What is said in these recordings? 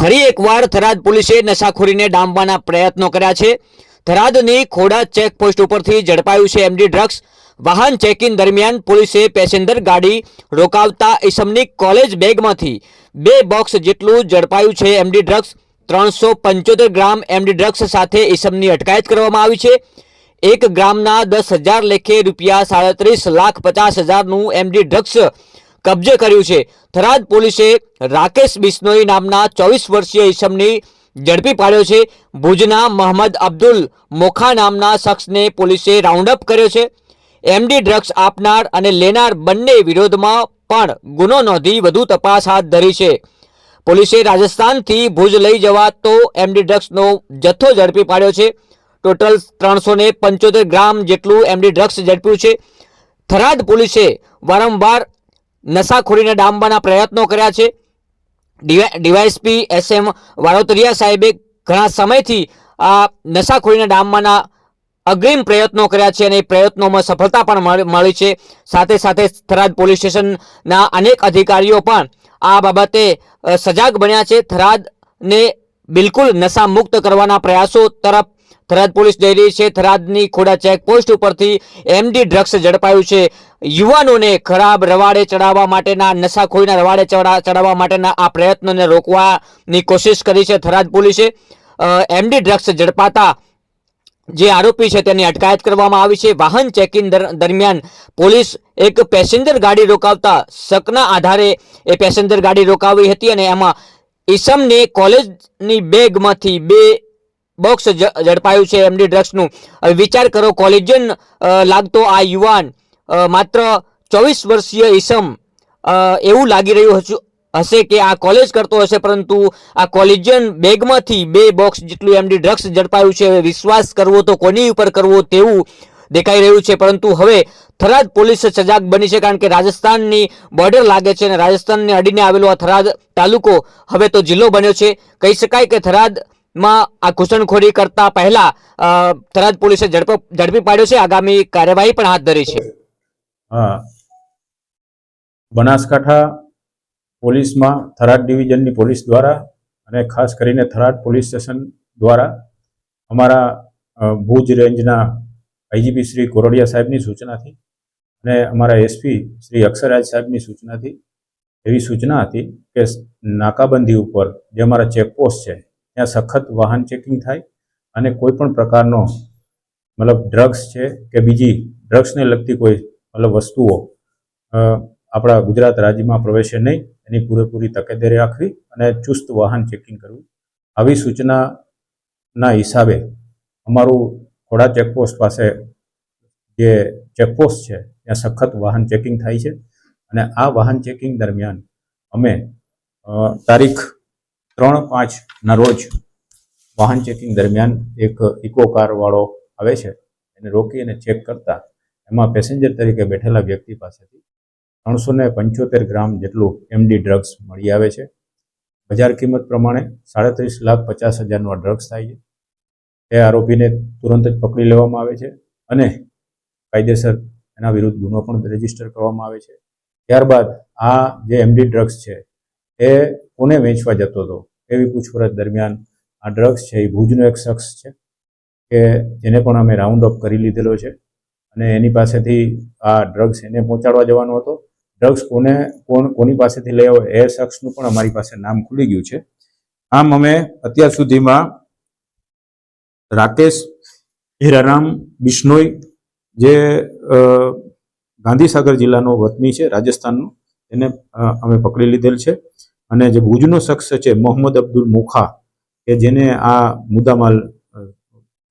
ફરી એકવાર થરાદ પોલીસે નશાખોરીને ડામવાના પ્રયત્નો કર્યા છે. થરાદની ખોડા ચેકપોસ્ટ ઉપરથી ઝડપાયું છે એમડી ડ્રગ્સ. વાહન ચેકિંગ દરમિયાન પોલીસે પેસેન્જર ગાડી રોકાવતા ઈસમની કોલેજ બેગમાંથી બે બોક્સ જેટલું ઝડપાયું છે એમડી ડ્રગ્સ. ત્રણસો પંચોતેર ગ્રામ એમડી ડ્રગ્સ સાથે ઈસમની અટકાયત કરવામાં આવી છે. એક ગ્રામના દસ હજાર લેખે રૂપિયા સાડત્રીસ લાખ પચાસ હજારનું એમડી ડ્રગ્સ કબજે કર્યું છે. થરાદ પોલીસે રાકેશ બિશ્નોઈ નામના ચોવીસ વર્ષીય ઈસમની ઝડપી પાડ્યો છે. ભુજના મોહમ્મદ અબ્દુલ મોખા નામના શખ્સને પોલીસે રાઉન્ડ અપ કર્યો છે. એમડી ડ્રગ્સ આપનાર અને લેનાર બંને વિરોધમાં પણ ગુનો નોંધી વધુ તપાસ હાથ ધરી છે. પોલીસે રાજસ્થાનથી ભુજ લઈ જવા તો એમડી ડ્રગ્સનો જથ્થો ઝડપી પાડ્યો છે. ટોટલ ત્રણસો પંચોતેર ગ્રામ જેટલું એમડી ડ્રગ્સ ઝડપ્યું છે. થરાદ પોલીસે વારંવાર નશાખોરીને ડામવાના પ્રયત્નો કર્યા છે. ડીવાયસપી એસ એમ વારોતરિયા સાહેબે ઘણા સમયથી આ નશાખોરીને ડામવાના અગ્રિમ પ્રયત્નો કર્યા છે અને એ પ્રયત્નોમાં સફળતા પણ મળી છે. સાથે સાથે થરાદ પોલીસ સ્ટેશનના અનેક અધિકારીઓ પણ આ બાબતે સજાગ બન્યા છે. થરાદને બિલકુલ નશા મુક્ત કરવાના પ્રયાસો તરફ થરાદ પોલીસ જઈ રહી છે. થરાદની ખોડા ચેકપોસ્ટ ઉપરથી એમડી ડ્રગ્સ ઝડપાયું છે. યુવાનોને ખરાબ રવાડે ચડાવવા માટેના, નશાખોરીના રવાડે ચડા- ચડાવવા માટેના આ પ્રયત્નોને રોકવાની કોશિશ કરી છે થરાદ પોલીસે. એમડી ડ્રગ્સ ઝડપાતા જે આરોપી છે તેની અટકાયત કરવામાં આવી છે. વાહન ચેકિંગ દર- દરમિયાન પોલીસ એક પેસેન્જર ગાડી રોકાવતા શકના આધારે એ પેસેન્જર ગાડી રોકાવી હતી અને એમાં ઈસમને કોલેજની બેગમાંથી બે બોક્સ ઝડપાયું છે એમડી ડ્રગ્સનું. વિચાર કરો, કોલેજન લાગતો આ યુવાન માત્ર ચોવીસ વર્ષીય ઈસમ એવું લાગી રહ્યું હશું હશે કે આ કોલેજ કરતો હશે, પરંતુ આ કોલેજિયન બેગમાંથી બે બોક્સ જેટલું એમડી ડ્રગ્સ ઝડપાયું છે વિશ્વાસ કરવો તો કોની ઉપર કરવો તેવું દેખાઈ રહ્યું છે, પરંતુ હવે થરાદ પોલીસ સજાગ બની છે, કારણ કે રાજસ્થાનની બોર્ડર લાગે છે અને રાજસ્થાનને અડીને આવેલો આ થરાદ તાલુકો હવે તો જિલ્લો બન્યો છે. કહી શકાય કે થરાદમાં આ ઘૂસણખોરી કરતા પહેલા થરાદ પોલીસે ઝડપ, ઝડપી પાડ્યો છે, આગામી કાર્યવાહી પણ હાથ ધરી છે. હા. બનાસકાંઠા પોલીસમાં થરાદ ડિવિઝનની પોલીસ દ્વારા અને ખાસ કરીને થરાદ પોલીસ સ્ટેશન દ્વારા અમારા ભુજ રેન્જના આઈજીપી શ્રી કોરડિયા સાહેબની સૂચનાથી અને અમારા એસપી શ્રી અક્ષરાજ સાહેબની સૂચનાથી એવી સૂચના હતી કે નાકાબંધી ઉપર જે અમારા ચેકપોસ્ટ છે, ત્યાં સખત વાહન ચેકિંગ થાય અને કોઈ પણ પ્રકારનો મતલબ ડ્રગ્સ છે કે બીજી ડ્રગ્સને લગતી કોઈ મતલબ વસ્તુઓ આપણા ગુજરાત રાજ્યમાં પ્રવેશે નહીં, એની પૂરેપૂરી તકેદારી રાખવી અને ચુસ્ત વાહન ચેકિંગ કરવું. આવી સૂચનાના હિસાબે અમારું ખોડા ચેકપોસ્ટ પાસે જે ચેકપોસ્ટ છે, ત્યાં સખત વાહન ચેકિંગ થાય છે અને આ વાહન ચેકિંગ દરમિયાન અમે તારીખ ત્રણ પાંચના રોજ વાહન ચેકિંગ દરમિયાન એક ઇકો કારવાળો આવે છે, એને રોકી અને ચેક કરતા એમાં પેસેન્જર તરીકે બેઠેલા વ્યક્તિ પાસેથી ત્રણસો ને પંચોતેર ગ્રામ જેટલું એમડી ડ્રગ્સ મળી આવે છે. બજાર કિંમત પ્રમાણે સાડત્રીસ લાખ પચાસ હજારનું ડ્રગ્સ થાય છે. એ આરોપીને તુરંત જ પકડી લેવામાં આવે છે અને કાયદેસર એના વિરુદ્ધ ગુનો પણ રજિસ્ટર કરવામાં આવે છે. ત્યારબાદ આ જે એમડી ડ્રગ્સ છે, એ કોને વેચવા જતો હતો? એવી પૂછપરછ દરમિયાન આ ડ્રગ્સ છે એ ભુજનો એક શખ્સ છે કે જેને પણ અમે રાઉન્ડ અપ કરી લીધેલો છે. અને એની પાસેથી આ ડ્રગ્સ એને પહોંચાડવા જવાનો હતો. ડ્રગ્સ કોને, કોણ, કોની પાસેથી લઈ આવ્યો એ શખ્સનું પણ અમારી પાસે નામ ખુલી ગયું છે. આમ અમે અત્યાર સુધીમાં રાકેશ, હીરારામ, બિશ્નોઈ, જે ગાંધીસાગર જિલ્લાનો વતની છે, રાજસ્થાનનો, એને અમે પકડી લીધેલ છે. અને જે ભુજનો શખ્સ છે, મોહમ્મદ અબ્દુલ મુખા, કે જેને આ મુદ્દામાલ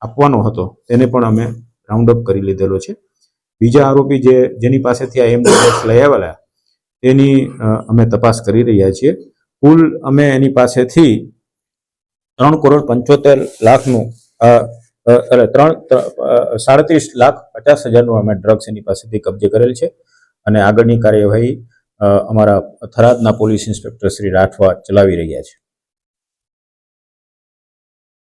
આપવાનો હતો, તેને પણ અમે રાઉન્ડ અપ કરી લીધેલો છે. બીજા આરોપી જે, જેની પાસેથી આ એમ લઈ આવેલા, તેની અમે તપાસ કરી રહ્યા છીએ. કુલ અમે એની પાસેથી ત્રણ કરોડ પંચોતેર લાખનું એટલે ત્રણ સાડત્રીસ લાખ પચાસ હજારનું અમે ડ્રગ્સ એની પાસેથી કબજે કરેલ છે. અને આગળની કાર્યવાહી અમારા થરાદના પોલીસ ઇન્સ્પેક્ટર શ્રી રાઠવા ચલાવી રહ્યા છે.